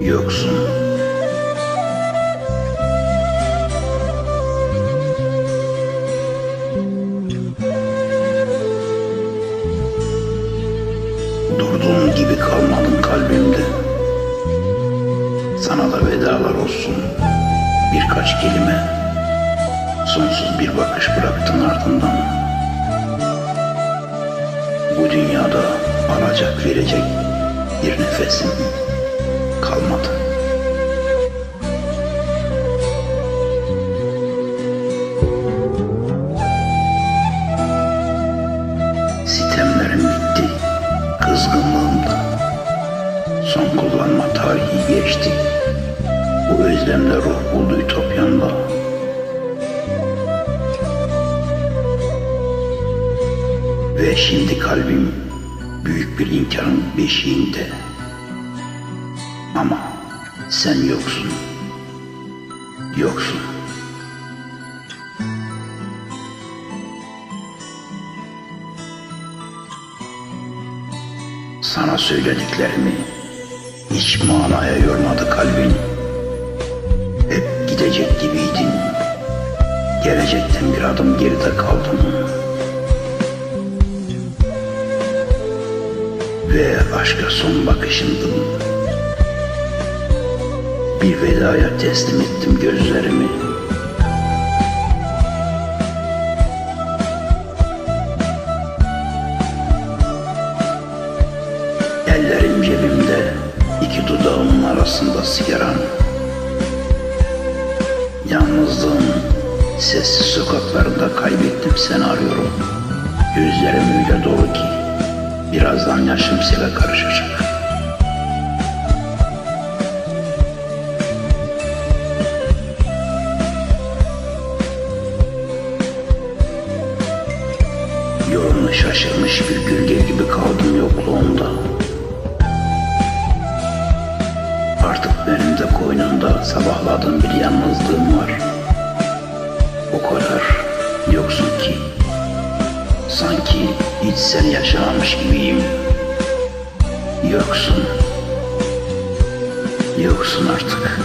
Yoksun. Durduğun gibi kalmadın kalbimde. Sana da vedalar olsun. Birkaç kelime. Sonsuz bir bakış bıraktın ardından. Bu dünyada alacak verecek bir nefesim kalmadı. Sitemlerim bitti, kızgınlığım da. Son kullanma tarihi geçti. Bu özlemle ruh buldu ütopyamda. Ve şimdi kalbim büyük bir inkarın beşiğinde. Ama sen yoksun. Yoksun. Sana söylediklerimi hiç manaya yormadı kalbin. Hep gidecek gibiydin. Gelecekten bir adım geride kaldın. Ve aşka son bakışındın. Bir vedaya teslim ettim gözlerimi. Ellerim cebimde, iki dudağımın arasında sigaran. Yalnızlığın sessiz sokaklarında kaybettim seni arıyorum. Gözlerim öyle dolu ki birazdan yaşım sele karışacak. Yolunu şaşırmış bir gölge gibi kaldım yokluğunda. Artık benim de koynumda sabahladığım bir yalnızlığım var. O kadar yoksun ki sanki hiç sen yaşamamış gibiyim. Yoksun. Yoksun artık.